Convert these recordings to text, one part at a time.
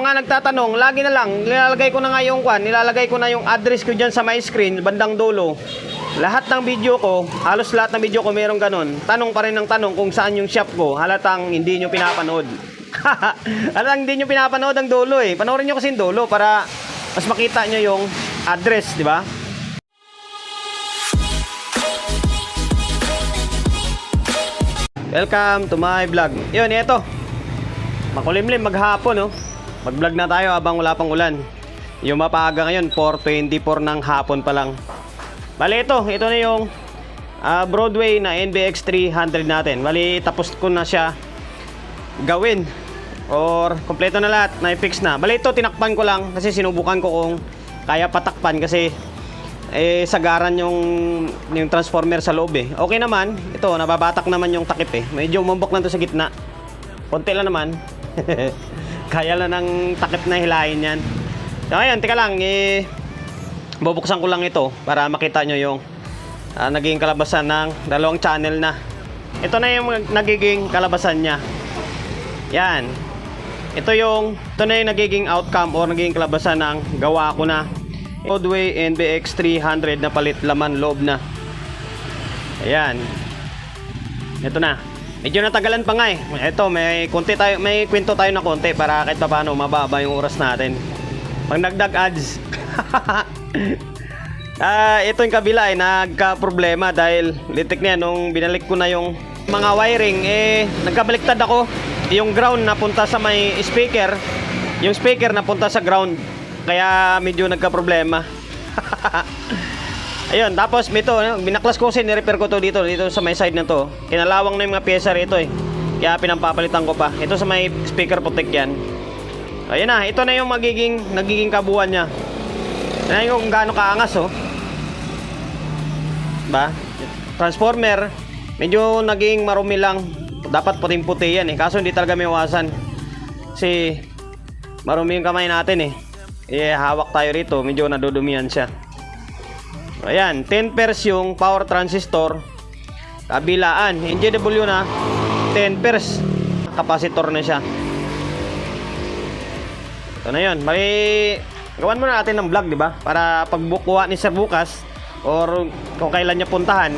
Mga nagtatanong, lagi na lang, nilalagay ko na nga yung kwan, nilalagay ko na yung address ko dyan sa my screen, bandang dulo. Lahat ng video ko, halos lahat ng video ko mayroong ganun. Tanong pa rin ng tanong kung saan yung shop ko, halatang hindi nyo pinapanood. halatang hindi nyo pinapanood ang dulo eh. Panoorin nyo kasi yung dulo para mas makita nyo yung address, di ba? Welcome to my vlog. Yun, ito. Makulimlim maghapon, no? Mag-vlog na tayo habang wala pang ulan. Yung mapaga ngayon, 4.24 ng hapon pa lang. Bali ito, ito na yung ah, Broadway na NBX 300 natin. Bali, tapos ko na siya gawin. Or, kompleto na lahat, na-fix na. Bali ito, tinakpan ko lang kasi sinubukan ko kung kaya patakpan kasi eh sagaran yung yung transformer sa loob eh. Okay naman, ito nababatak naman yung takip eh. Medyo umambok lang to sa gitna. Konti lang naman. Kaya lang ng takip na hilahin yan. So ayun, teka lang, eh, bubuksan ko lang ito para makita nyo yung ah, naging kalabasan ng dalawang channel na. Ito na yung nagiging kalabasan niya. Yan. Ito yung, ito na yung nagiging outcome or naging kalabasan ng gawa ko na Broadway NBX 300 na palit laman loob na. Ayan. Ito na. Medyo natagalan pa nga eh. Ito, may konti tayo, may kwento tayo na konti para kahit paano mababa yung oras natin. Pag nagdag ads. Ah, ito yung kabila ay nagka-problema dahil litik niya nung binalik ko na yung mga wiring eh nagkabaliktad ako. Yung ground napunta sa may speaker, yung speaker napunta sa ground. Kaya medyo nagka-problema. Ayun, tapos ito, binaklas ko kasi ni-repair ko to dito, dito sa may side na to. Kinalawang na yung mga pyesa rito eh. Kaya pinampapalitan ko pa. Ito sa may speaker protect yan. Ayun na, ito na yung magiging, nagiging kabuuan niya. Tingnan kung gaano kaangas oh. Ba? Transformer, medyo naging marumi lang. Dapat puting-puti yan eh. Kaso hindi talaga may iwasan. Kasi marumi yung kamay natin eh. Eh, hawak tayo rito, medyo nadudumihan siya. Ayan, 10 pairs yung power transistor. Kabilaan, NJW na 10 pairs. Capacitor na siya. Ito na yun. May gawan muna natin ng vlog, di ba? Para pagbukuha ni Sir bukas or kung kailan niya puntahan,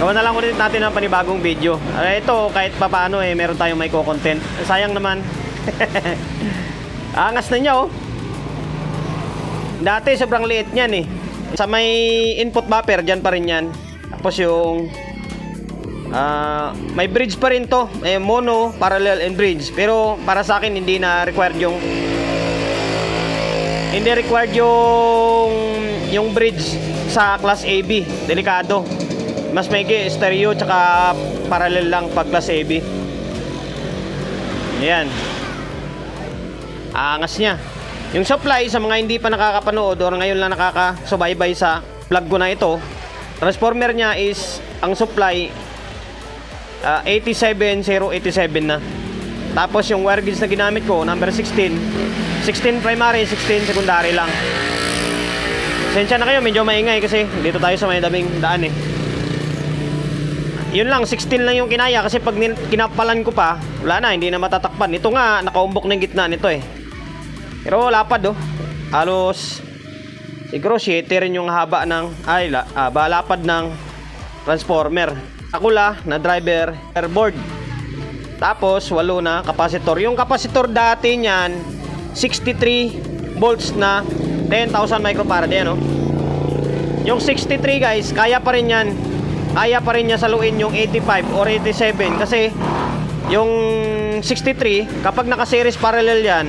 gawan na lang ulit natin ng panibagong video. Ah, ito, kahit papaano eh, meron tayong may content. Sayang naman. Angas na niya, oh. Dati sobrang liit niyan eh. Sa may input buffer, dyan pa rin yan. Tapos yung ah, may bridge pa rin to. May mono, parallel, and bridge. Pero para sa akin, hindi na required yung hindi required yung yung bridge sa class AB. Delikado. Mas may stereo tsaka parallel lang pag class AB. Ayan. Angas niya. Yung supply sa mga hindi pa nakakapanood or ngayon lang nakakasubaybay sa vlog ko na ito, transformer niya is ang supply ah, 87087 na. Tapos yung wire gauge na ginamit ko, number 16. 16 primary, 16 secondary lang. Sensya na kayo, medyo maingay kasi dito tayo sa may daming daan eh. Yun lang, 16 lang yung kinaya kasi pag kinapalan ko pa, wala na, hindi na matatakpan. Ito nga, nakaumbok na yung gitna nito eh. Pero lapad oh. Halos siguro 7 rin yung haba ng ay la, ah, ba, lapad ng transformer. Akula na driver airboard. Tapos walo na kapasitor. Yung kapasitor dati niyan 63 volts na 10,000 microfarad yan oh. Yung 63 guys, kaya pa rin yan. Kaya pa rin niya saluin yung 85 or 87 kasi yung 63 kapag naka-series parallel yan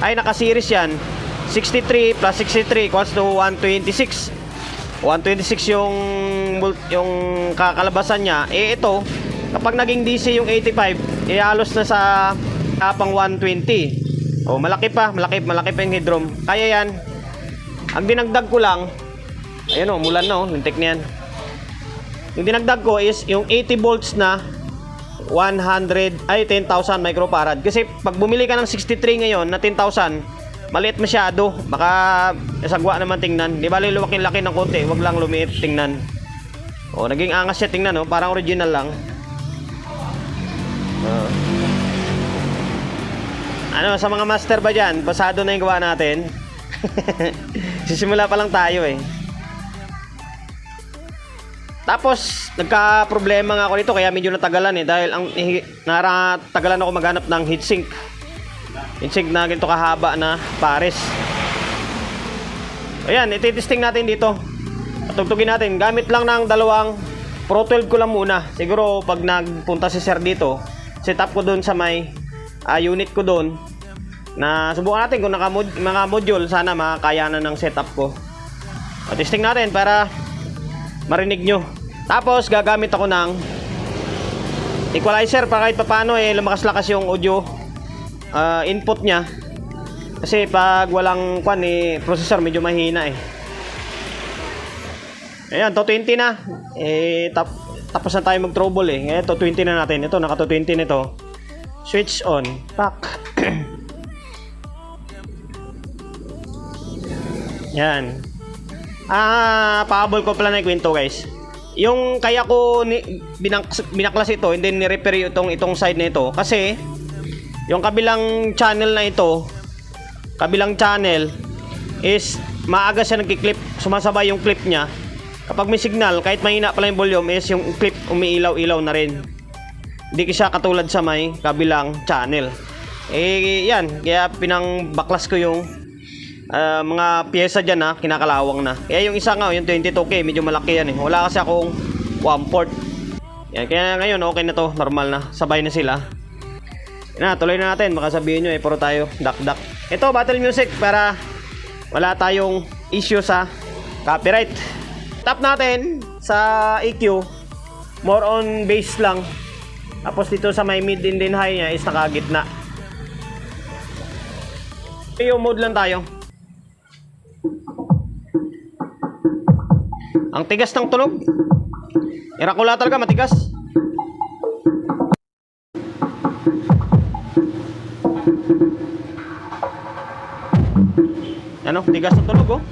ay naka-series yan 63 plus 63 equals to 126 126 yung yung kakalabasan niya eh ito kapag naging DC yung 85 eh halos na sa kapang 120 oh malaki pa malaki malaki pa yung headroom kaya yan ang dinagdag ko lang ayun oh mulan na oh lintik na Yung dinagdag ko is yung 80 volts na 100 ay 10,000 microfarad. Kasi pag bumili ka ng 63 ngayon na 10,000, maliit masyado. Baka sagwa naman tingnan. Di ba laki-laki ng konti, wag lang lumiit tingnan. O, naging angas siya tingnan, no? parang original lang. Ah. ano, sa mga master ba dyan? Pasado na yung gawa natin. Sisimula pa lang tayo eh. Tapos, nagka-problema nga ako dito kaya medyo natagalan eh dahil ang naratagalan ako maghanap ng heatsink. Heatsink na ganito kahaba na pares. Ayan, ititesting natin dito. Tugtugin natin. Gamit lang ng dalawang Pro 12 ko lang muna. Siguro pag nagpunta si Sir dito, set up ko doon sa may ah, unit ko doon na subukan natin kung naka mga module sana makakayanan ng setup ko. O, testing natin para marinig nyo. Tapos gagamit ako ng equalizer para kahit papaano eh lumakas-lakas yung audio ah, input niya. Kasi pag walang kwan eh processor medyo mahina eh. Ayan, to 20 na. Eh tap, tapos na tayo mag-trouble eh. Ito 20 na natin. Ito naka 20 nito. Switch on. Pak. Yan. Ah, pahabol ko pala na kwento guys. Yung kaya ko ni, binak, binaklas ito and then ni-repair itong itong side na ito kasi yung kabilang channel na ito, kabilang channel is maaga siya nagki-clip, sumasabay yung clip niya. Kapag may signal, kahit mahina pala yung volume is yung clip umiilaw-ilaw na rin. Hindi siya katulad sa may kabilang channel. Eh, yan. Kaya pinang baklas ko yung ah, mga pyesa dyan na kinakalawang na. Kaya yung isa nga, yung 22K, medyo malaki yan eh. Wala kasi akong 1 port. Yan, kaya ngayon okay na to, normal na. Sabay na sila. Yan na, tuloy na natin. Baka sabihin nyo eh, puro tayo dak-dak. Ito, battle music para wala tayong issue sa copyright. Tap natin sa EQ, more on bass lang. Tapos dito sa may mid and then high niya is nakagitna. EQ mode lang tayo. Ang tigas ng tunog. Irakula talaga, matigas. Ano, tigas ng tunog oh.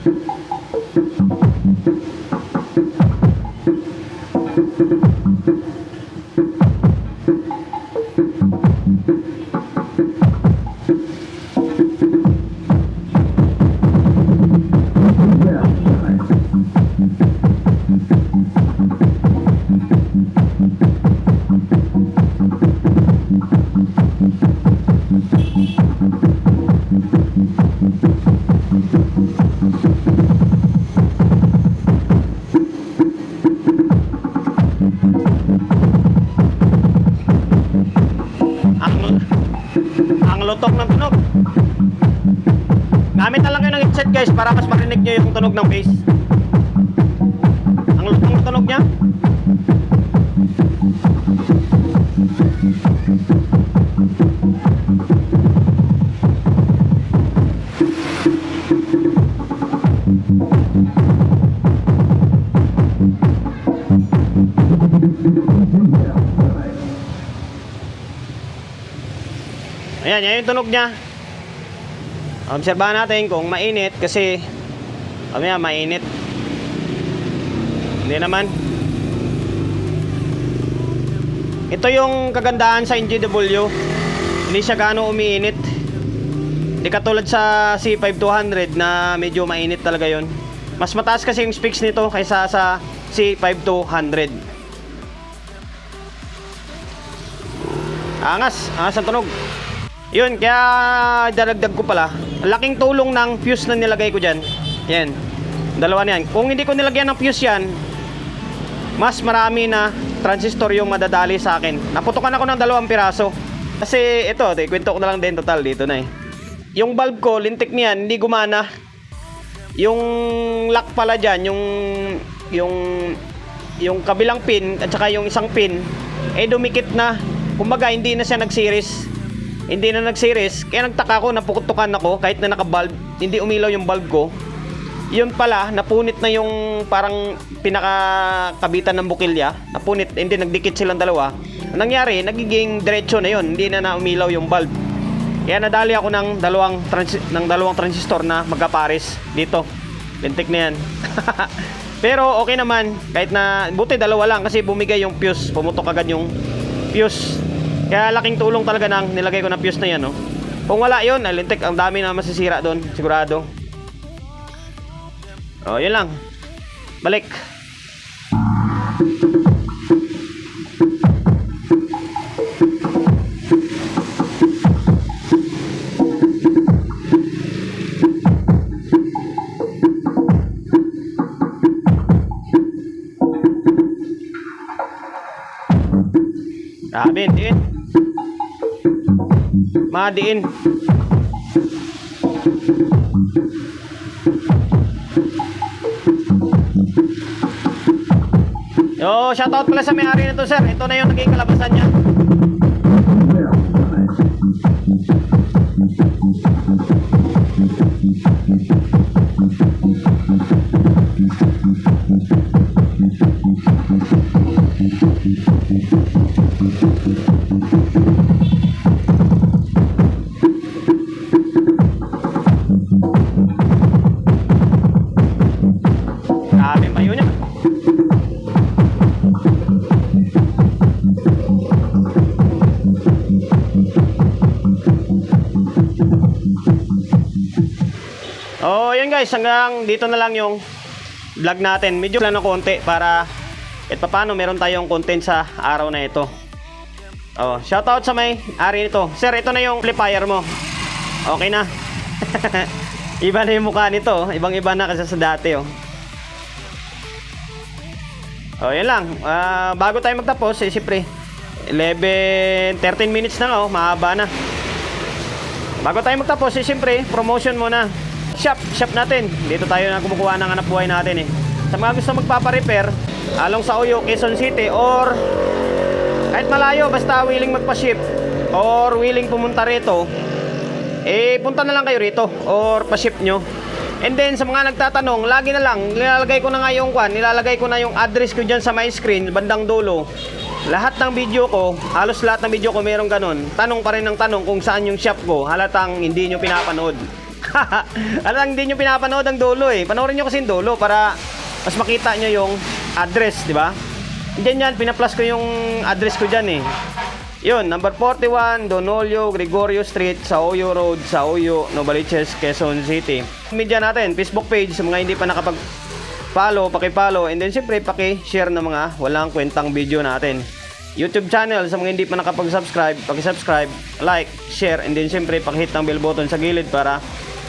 Ang lutok ng tunog. Gamit na lang kayo ng headset guys para mas marinig nyo yung tunog ng bass. Ang lutok ng tunog niya. Ayan, yan yung tunog niya. Obserbahan natin kung mainit kasi mamaya mainit. Hindi naman. Ito yung kagandahan sa NGW. Hindi siya gaano umiinit. Hindi katulad sa C5200 na medyo mainit talaga yon. Mas mataas kasi yung specs nito kaysa sa C5200. Angas, angas ang tunog. Yun, kaya daragdag ko pala. Laking tulong ng fuse na nilagay ko dyan. Yan. Dalawa na yan. Kung hindi ko nilagyan ng fuse yan, mas marami na transistor yung madadali sa akin. Naputukan ako ng dalawang piraso. Kasi ito, ito kwento ko na lang din total dito na eh. Yung bulb ko, lintik niyan, hindi gumana. Yung lock pala dyan, yung yung yung kabilang pin at saka yung isang pin eh dumikit na. Kumbaga hindi na siya nag-series hindi na nag-series. Kaya nagtaka ako, napukutukan ako kahit na naka-bulb, hindi umilaw yung bulb ko. yun pala, napunit na yung parang pinakakabitan ng bukilya. Napunit, hindi nagdikit silang dalawa. Ang nangyari, nagiging diretso na yun, hindi na naumilaw yung bulb. Kaya nadali ako ng dalawang transi- ng dalawang transistor na magkapares dito. Lintik na yan. Pero okay naman, kahit na buti dalawa lang kasi bumigay yung fuse, pumutok agad yung fuse. Kaya laking tulong talaga nang nilagay ko na fuse na yan, no. Kung wala yun, ay lintik, ang dami na masisira doon, sigurado. Oh, yun lang. Balik. Grabe, diin. Madiin. Yo, shoutout pala sa may-ari nito, sir. Ito na yung naging kalabasan niya. Oh, yun guys, hanggang dito na lang yung vlog natin. Medyo lang ng konti para kahit paano meron tayong content sa araw na ito. Oh, shoutout sa may ari nito. Sir, ito na yung amplifier mo. Okay na. Iba na yung mukha nito. Ibang-iba na kasi sa dati, oh. Oh, yan lang. Ah, bago tayo magtapos, eh, siyempre, 11, 13 minutes na, oh. Mahaba na. Bago tayo magtapos, eh, siyempre, promotion muna. Shop, shop natin. Dito tayo na kumukuha ng anak buhay natin, eh. Sa mga gusto magpapa-repair, along sa Uyo, Quezon City, or kahit malayo, basta willing magpa-ship, or willing pumunta rito, eh, punta na lang kayo rito, or pa-ship nyo. And then, sa mga nagtatanong, lagi na lang, nilalagay ko na nga yung kwan, nilalagay ko na yung address ko dyan sa my screen, bandang dulo. Lahat ng video ko, halos lahat ng video ko mayroong ganun. Tanong pa rin ng tanong kung saan yung shop ko, halatang hindi nyo pinapanood. halatang hindi nyo pinapanood ang dulo eh. Panoorin nyo kasi yung dulo para mas makita nyo yung address, di ba? Diyan yan, pinaplus ko yung address ko dyan eh. Yun, number 41, Donolio, Gregorio Street, sa Oyo Road, sa Oyo, Novaliches, Quezon City. Media natin, Facebook page, sa mga hindi pa nakapag follow, paki-follow, and then syempre paki-share ng mga walang kwentang video natin. YouTube channel, sa mga hindi pa nakapag-subscribe, paki-subscribe, like, share, and then syempre paki-hit ng bell button sa gilid para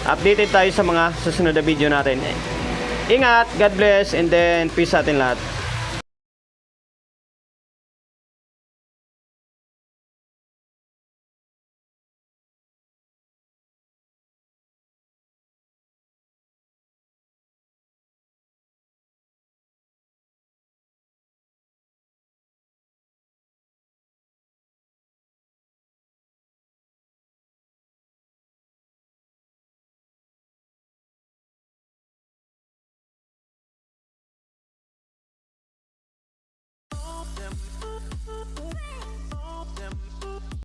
updated tayo sa mga susunod na video natin. Ingat, God bless, and then peace sa atin lahat.